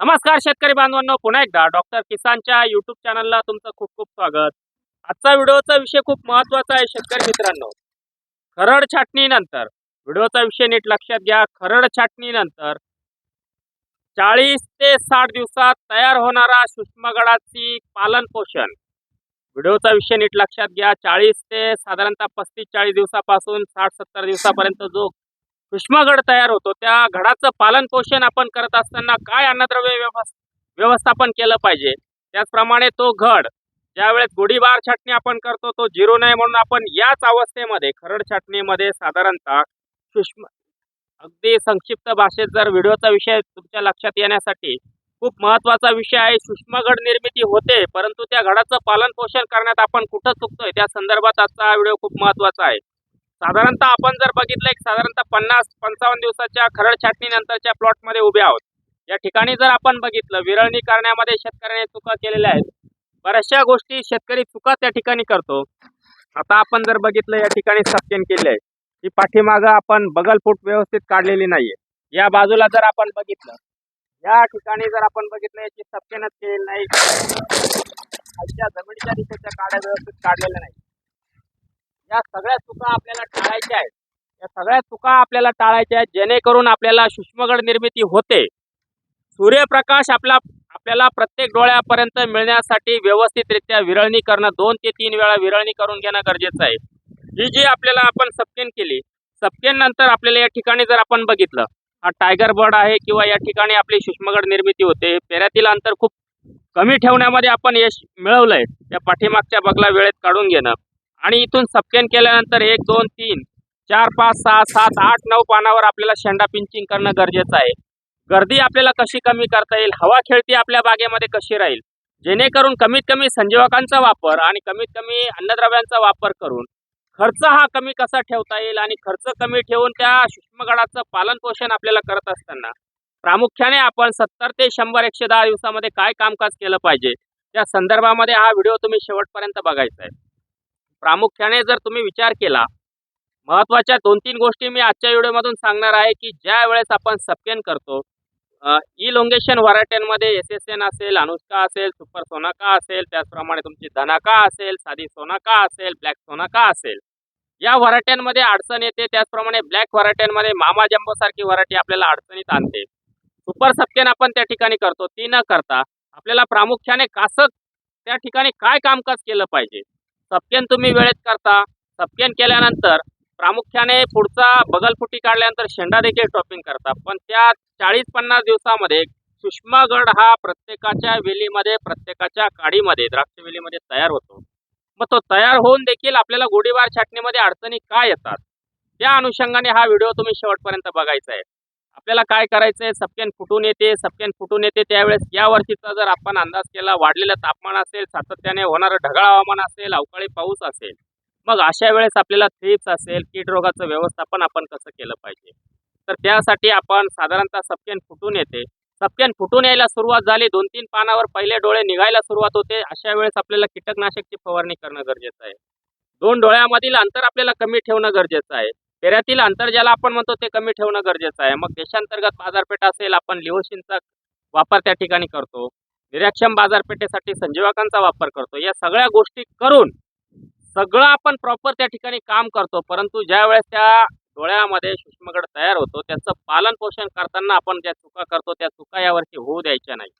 नमस्कार शेतकरी बांधवांनो पुन्हा एकदा डॉक्टर किसानच्या युट्यूब चॅनलला तुमचं खूप खूप स्वागत. आजचा व्हिडिओचा विषय खूप महत्त्वाचा आहे शेतकरी मित्रांनो. खरड छाटणीनंतर व्हिडिओचा विषय नीट लक्षात घ्या. खरड छाटणीनंतर चाळीस ते साठ दिवसात तयार होणारा सूक्ष्मगडाची पालन पोषण व्हिडिओचा विषय नीट लक्षात घ्या. चाळीस ते साधारणतः पस्तीस चाळीस दिवसापासून साठ सत्तर दिवसापर्यंत जो सूक्ष्मगड तयार होतो. त्या घडाचं पालन पोषण आपण करत असताना काय अन्नद्रव्य व्यवस व्यवस्थापन केलं पाहिजे? त्याचप्रमाणे तो घड ज्यावेळेस गोडीबार छाटणी आपण करतो तो जिरो नये म्हणून आपण याच अवस्थेमध्ये खरड छाटणीमध्ये साधारणतः सूक्ष्म अगदी संक्षिप्त भाषेत जर व्हिडिओचा विषय तुमच्या लक्षात येण्यासाठी खूप महत्त्वाचा विषय आहे सूक्ष्मगड निर्मिती होते परंतु त्या घडाचं पालन पोषण करण्यात आपण कुठं चुकतोय? त्या संदर्भात आजचा हा व्हिडिओ खूप महत्त्वाचा आहे. साधारणतः आपण जर बघितलं एक साधारणतः पन्नास पंचावन्न दिवसाच्या खरड छाटणीनंतरच्या प्लॉटमध्ये उभे आहोत. या ठिकाणी जर आपण बघितलं विरळणी करण्यामध्ये शेतकऱ्याने चुका केलेल्या आहेत. बऱ्याचशा गोष्टी शेतकरी चुका त्या ठिकाणी करतो. आता आपण जर बघितलं या ठिकाणी सत्यन केले आहे ही पाठीमागं आपण बगलफूट व्यवस्थित काढलेली नाहीये. या बाजूला जर आपण बघितलं या ठिकाणी जर आपण बघितलं याची सत्यनच केलेली नाही. जमिनीच्या दिशेच्या काड्या व्यवस्थित काढलेल्या नाही या सगळ्या चुका आपल्याला टाळायच्या आहेत. या सगळ्या चुका आपल्याला टाळायच्या आहेत जेणेकरून आपल्याला सूक्ष्मगड निर्मिती होते. सूर्यप्रकाश आपला आपल्याला प्रत्येक डोळ्यापर्यंत मिळण्यासाठी व्यवस्थितरित्या विरळणी करणं दोन ते तीन वेळा विरळणी करून घेणं गरजेचं आहे. ही जी आपल्याला आपण सपकेन केली सपकेन नंतर आपल्याला या ठिकाणी जर आपण बघितलं हा टायगर बर्ड आहे किंवा या ठिकाणी आपली सूक्ष्मगड निर्मिती होते पेऱ्यातील अंतर खूप कमी ठेवण्यामध्ये आपण यश मिळवलंय या पाठीमागच्या बगला वेळेत काढून घेणं. आणि इथून सबकेन केल्यानंतर एक दोन तीन चार पाच सहा सात आठ नऊ पानावर आपल्याला शेंडा पिंचिंग करणं गरजेचं आहे. गर्दी आपल्याला कशी कमी करता येईल? हवा खेळती आपल्या बागेमध्ये कशी राहील? जेणेकरून कमीत कमी संजीवकांचा वापर आणि कमीत कमी अन्नद्रव्यांचा वापर करून खर्च हा कमी कसा ठेवता येईल आणि खर्च कमी ठेवून त्या सूक्ष्मगडाचं पालन पोषण आपल्याला करत असताना प्रामुख्याने आपण सत्तर ते शंभर एकशे दहा दिवसामध्ये काय कामकाज केलं पाहिजे? त्या संदर्भामध्ये हा व्हिडिओ तुम्ही शेवटपर्यंत बघायचा आहे. प्रामुख्याने जर तुम्ही विचार केला महत्त्वाच्या दोन तीन गोष्टी मी आजच्या व्हिडिओमधून सांगणार आहे की ज्या वेळेस आपण सपकेन करतो इलोंगेशन व्हरायट्यांमध्ये एस एस एन असेल अनुष्का असेल सुपर सोनाका असेल त्याचप्रमाणे तुमची धनाका असेल साधी सोनाका असेल ब्लॅक सोनाका असेल या व्हरायट्यांमध्ये अडचण येते. त्याचप्रमाणे ब्लॅक व्हरायट्यांमध्ये मामा जम्बो सारखी व्हरायटी आपल्याला अडचणीत आणते. सुपर सपकेन आपण त्या ठिकाणी करतो. ती न करता आपल्याला प्रामुख्याने कासक त्या ठिकाणी काय कामकाज केलं पाहिजे? सपकेन तुम्ही वेळेत करता. सपकेन केल्यानंतर प्रामुख्याने पुढचा बगलफुटी काढल्यानंतर शेंडा देखील टॉपिंग करता. पण त्या चाळीस पन्नास दिवसामध्ये सुषमागड हा प्रत्येकाच्या वेलीमध्ये प्रत्येकाच्या काडीमध्ये द्राक्ष वेलीमध्ये तयार होतो. मग तो तयार होऊन देखील आपल्याला गोडीबार छाटणीमध्ये अडचणी काय येतात? त्या अनुषंगाने हा व्हिडिओ तुम्ही शेवटपर्यंत बघायचा आहे. आपल्याला काय करायचं आहे सपकेन फुटून येते सपकेन फुटून येते. त्यावेळेस या वर्षीचा जर आपण अंदाज केला वाढलेलं तापमान असेल सातत्याने होणारं ढगाळ हवामान असेल अवकाळी पाऊस असेल मग अशा वेळेस आपल्याला थ्रिप्स असेल कीड रोगाचं व्यवस्थापन आपण कसं केलं पाहिजे? तर त्यासाठी आपण साधारणतः सपकेन फुटून येते. सपकेन फुटून यायला सुरुवात झाली दोन तीन पानावर पहिले डोळे निघायला सुरुवात होते. अशा वेळेस आपल्याला कीटकनाशकची फवारणी करणं गरजेचं आहे. दोन डोळ्यामधील अंतर आपल्याला कमी ठेवणं गरजेचं आहे. पेऱ्यातील अंतर ज्याला आपण म्हणतो ते कमी ठेवणं गरजेचं आहे. मग देशांतर्गत बाजारपेठ असेल आपण लिओशिनचा वापर त्या ठिकाणी करतो. निरक्षम बाजारपेठेसाठी संजीवकांचा वापर करतो. या सगळ्या गोष्टी करून सगळं आपण प्रॉपर त्या ठिकाणी काम करतो. परंतु ज्या वेळेस त्या डोळ्यामध्ये सूक्ष्मगड तयार होतो त्याचं पालन पोषण करताना आपण ज्या चुका करतो त्या चुका यावरती होऊ द्यायच्या नाही.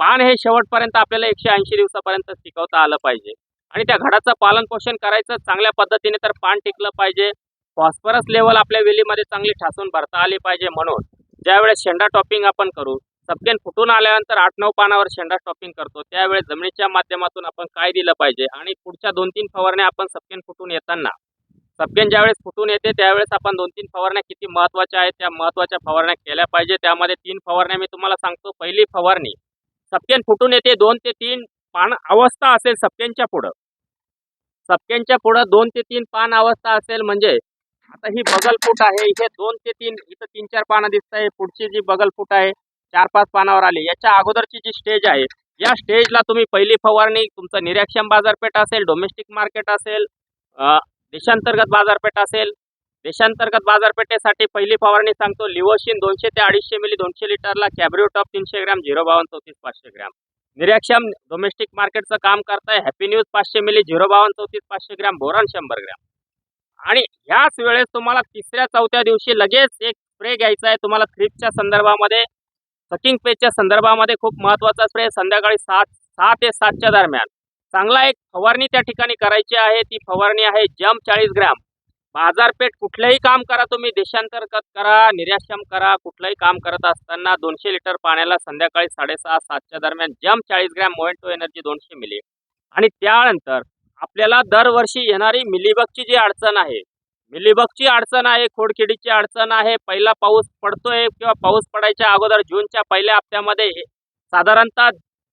पान हे शेवटपर्यंत आपल्याला एकशे ऐंशी दिवसापर्यंत टिकवता आलं पाहिजे. आणि त्या घडाचं पालन पोषण करायचं चांगल्या पद्धतीने तर पान टिकलं पाहिजे. फॉस्फरस लेवल आपल्या वेलीमध्ये चांगली ठासून भरता आली पाहिजे म्हणून ज्यावेळेस शेंडा टॉपिंग आपण करू सबकेन फुटून आल्यानंतर आठ नऊ पानावर शेंडा टॉपिंग करतो त्यावेळेस जमिनीच्या माध्यमातून आपण काय दिलं पाहिजे आणि पुढच्या दोन तीन फवारण्या आपण सबकेन फुटून येताना. सबकेन ज्यावेळेस फुटून येते त्यावेळेस आपण दोन तीन फवारण्या किती महत्त्वाच्या आहेत त्या महत्त्वाच्या फवारण्या केल्या पाहिजे. त्यामध्ये तीन फवारण्या मी तुम्हाला सांगतो. पहिली फवारणी सबकेन फुटून येते दोन ते तीन पान अवस्था असेल सबकेनच्या पुढं. सबकेनच्या पुढं दोन ते तीन पान अवस्था असेल म्हणजे आता ही बगलफूट आहे. इथे दोन ते तीन इथं तीन चार पानं दिसत आहे पुढची जी बगलफूट आहे चार पाच पानावर आली. याच्या अगोदरची जी स्टेज आहे या स्टेजला तुम्ही पहिली फवारणी तुमचं निरक्षम बाजारपेठ असेल डोमेस्टिक मार्केट असेल देशांतर्गत बाजारपेठ असेल देशांतर्गत बाजारपेठेसाठी पहिली फवारणी सांगतो लिवोशिन दोनशे ते अडीचशे मिली दोनशे लिटरला कॅब्रिओ टॉप तीनशे ग्रॅम झिरो बावन्न चौतीस पाचशे ग्रॅम. निरक्षम डोमेस्टिक मार्केटचं काम करताय हॅपी न्यूज पाचशे मिली झिरो बावन्न चौतीस पाचशे ग्रॅम बोरान शंभर ग्रॅम. आणि ह्याच वेळेस तुम्हाला तिसऱ्या चौथ्या दिवशी लगेच एक स्प्रे घ्यायचा आहे. तुम्हाला थ्रिपच्या संदर्भामध्ये सकिंग पेजच्या संदर्भामध्ये खूप महत्त्वाचा स्प्रे संध्याकाळी सात सहा ते सातच्या दरम्यान. चांगला एक फवारणी त्या ठिकाणी करायची आहे. ती फवारणी आहे जम चाळीस ग्रॅम. बाजारपेठ कुठलंही काम करा तुम्ही. देशांतर्गत करा निर्याशम करा. कुठलंही काम करत असताना दोनशे लिटर पाण्याला संध्याकाळी साडेसहा सातच्या दरम्यान जम चाळीस ग्रॅम मोएंटो एनर्जी दोनशे मिली. आणि त्यानंतर आपल्याला दरवर्षी येणारी मिलीबगची जी अडचण आहे मिलीबगची अडचण आहे खोडकिडीची अडचण आहे पहिला पाऊस पडतोय किंवा पाऊस पडायच्या अगोदर जूनच्या पहिल्या हप्त्यामध्ये साधारणतः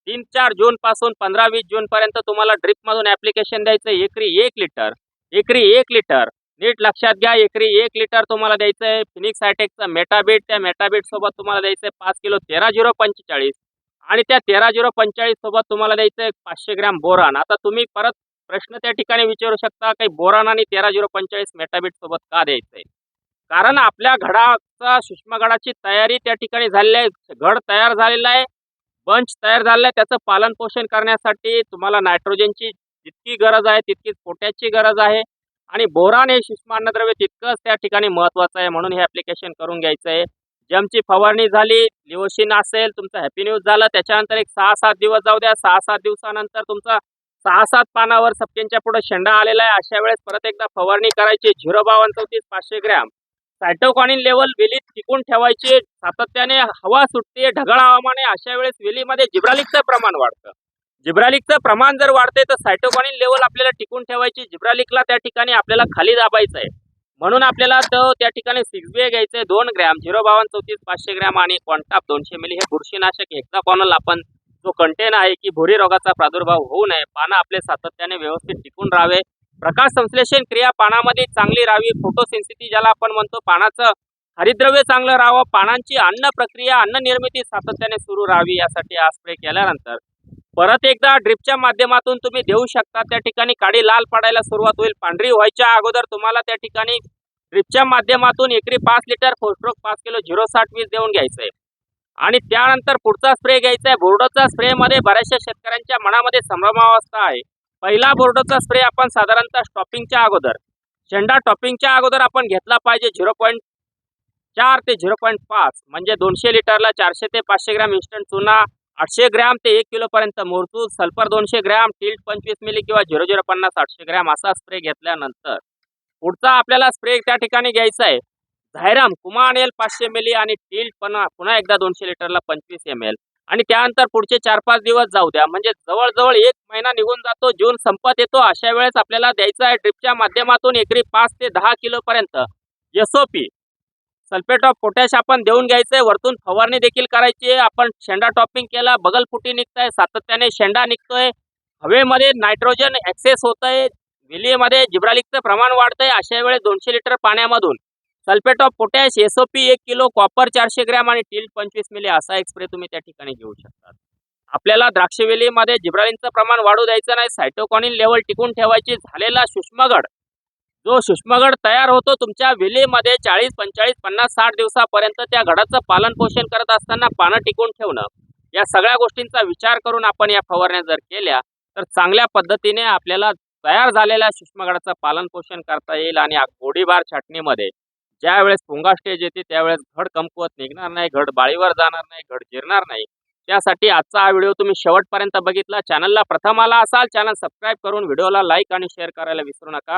तीन चार जून पासून पंधरा वीस जून पर्यंत तुम्हाला ड्रिप मधून ऍप्लिकेशन द्यायचं आहे. एकरी एक लिटर एकरी एक लिटर नीट लक्षात घ्या एकरी एक लिटर तुम्हाला द्यायचं आहे फिनिक्स हायटेकचं मेटाबीट त्या मेटाबीट सोबत तुम्हाला द्यायचं आहे पाच किलो तेरा झिरो पंचेचाळीस आणि त्या तेरा झिरो पंचेचाळीस सोबत तुम्हाला द्यायचं आहे पाचशे ग्रॅम बोरान आता तुम्ही परत प्रश्न त्या ठिकाणी विचारू शकता काही बोरान आणि तेरा झिरो पंचेचाळीस मेटाबीट सोबत का द्यायचं आहे कारण आपल्या घडाचा सूक्ष्म गडाची तयारी त्या ठिकाणी झालेली आहे. घड तयार झालेला आहे बंच तयार झालेला आहे. त्याचं पालन पोषण करण्यासाठी तुम्हाला नायट्रोजनची जितकी गरज आहे तितकीच पोटॅशची गरज आहे. आणि बोरान हे सूक्ष्म अन्नद्रव्य तितकंच त्या ठिकाणी महत्त्वाचं आहे म्हणून हे ॲप्लिकेशन करून घ्यायचं आहे जमची फवारणी झाली लिओशिन असेल तुमचं हॅपी न्यूज झालं त्याच्यानंतर एक सहा सात दिवस जाऊ द्या. सहा सात दिवसानंतर तुमचा सहा सात पानावर सपकेंच्या पुढे शेंडा आलेला आहे. अशा वेळेस परत एकदा फवारणी करायची. झिरो बावन चौतीस पाचशे ग्रॅम. सायटोकॉनिन लेवल वेलीत टिकून ठेवायची. सातत्याने हवा सुटते ढगाळ हवामान. आहे अशा वेळेस वेलीमध्ये जिब्रालिकचं प्रमाण वाढतं. जिब्रालिकचं प्रमाण जर वाढते तर सायटोकॉनिन लेवल आपल्याला टिकून ठेवायची. जिब्रालिकला त्या ठिकाणी आपल्याला खाली दाबायचं आहे म्हणून आपल्याला तो त्या ठिकाणी सिक्स बी घ्यायचं आहे दोन ग्रॅम. झिरो बावन चौतीस पाचशे ग्रॅम आणि क्वांटाप दोनशे मिली हे बुरशीनाशक हेक्साकॉनल आपण जो कंटेन आहे की भुरी रोगाचा प्रादुर्भाव होऊ नये पानं आपले सातत्याने व्यवस्थित टिकून राहावे. प्रकाश संश्लेषण क्रिया पानामध्ये चांगली राहावी. फोटोसेन्सिटी ज्याला आपण म्हणतो पानाचं हरिद्रव्य चांगलं राहावं. पानांची अन्न प्रक्रिया अन्न निर्मिती सातत्याने सुरू राहावी यासाठी हा स्प्रे केल्यानंतर. परत एकदा ड्रिपच्या माध्यमातून तुम्ही देऊ शकता. त्या ठिकाणी काडी लाल पडायला सुरुवात होईल. पांढरी व्हायच्या अगोदर तुम्हाला त्या ठिकाणी ड्रिपच्या माध्यमातून एकरी पाच लिटर फोस्ट्रोक पाच किलो झिरो साठ वीस देऊन घ्यायचं आहे आणि त्यानंतर पुढचा स्प्रे घ्यायचा आहे. बोर्डोचा स्प्रेमध्ये बऱ्याचशा शेतकऱ्यांच्या मनामध्ये संभ्रमावस्था आहे. पहिला बोर्डोचा स्प्रे आपण साधारणतः स्टॉपिंगच्या अगोदर शेंडा टॉपिंगच्या अगोदर आपण घेतला पाहिजे झिरो पॉईंट चार ते झिरो पॉईंट पाच म्हणजे दोनशे लिटरला चारशे ते पाचशे ग्रॅम इन्स्टंट चुना आठशे ग्रॅम ते एक किलोपर्यंत मोरतूस सल्फर दोनशे ग्रॅम टिल्ट पंचवीस मिली किंवा झिरो झिरो पन्नास आठशे ग्रॅम असा स्प्रे घेतल्यानंतर पुढचा आपल्याला स्प्रे त्या ठिकाणी घ्यायचा आहे. झायराम कुमान एल पाचशे एम एल आणि टील पण पुन्हा एकदा दोनशे लिटरला पंचवीस एम एल आणि त्यानंतर पुढचे चार पाच दिवस जाऊ द्या. म्हणजे जवळजवळ एक महिना निघून जातो जून संपत येतो. अशा वेळेस आपल्याला द्यायचा आहे ड्रिपच्या माध्यमातून एकरी पाच ते दहा किलोपर्यंत एसओपी सल्फेट ऑफ पोटॅश आपण देऊन घ्यायचंय वरतून फवारणी देखील करायची आहे. आपण शेंडा टॉपिंग केला बगलफुटी निघताय सातत्याने शेंडा निघतोय. हवेमध्ये नायट्रोजन ऍक्सेस होत आहे विलीमध्ये जिब्रालिकचं प्रमाण वाढतंय. अशा वेळेस दोनशे लिटर पाण्यामधून सल्फेट ऑफ पोटॅश एसओपी एक किलो कॉपर चारशे ग्रॅम आणि टिल्ट पंचवीस मिली असा एक स्प्रे तुम्ही त्या ठिकाणी घेऊ शकता. आपल्याला द्राक्षवेलीमध्ये जिब्रालिनचं प्रमाण वाढू द्यायचं नाही सायटोकॉनिन लेवल टिकून ठेवायची झालेला सूक्ष्मगड जो सूक्ष्मगड तयार होतो तुमच्या वेलीमध्ये चाळीस पंचाळीस पन्नास साठ दिवसापर्यंत त्या गडाचं पालन पोषण करत असताना पानं टिकून ठेवणं. या सगळ्या गोष्टींचा विचार करून आपण या फवारण्या जर केल्या तर चांगल्या पद्धतीने आपल्याला तयार झालेल्या सूक्ष्मगडाचं पालन पोषण करता येईल आणि गोडीबार छाटणीमध्ये ज्या वेळेस पुंगा स्टेज येते त्यावेळेस घड कमकुवत निघणार नाही घड बाळीवर जाणार नाही घड जिरणार नाही. त्यासाठी आजचा हा व्हिडिओ तुम्ही शेवटपर्यंत बघितला. चॅनलला प्रथम आला असाल चॅनल सबस्क्राईब करून व्हिडिओला लाईक आणि शेअर करायला विसरू नका.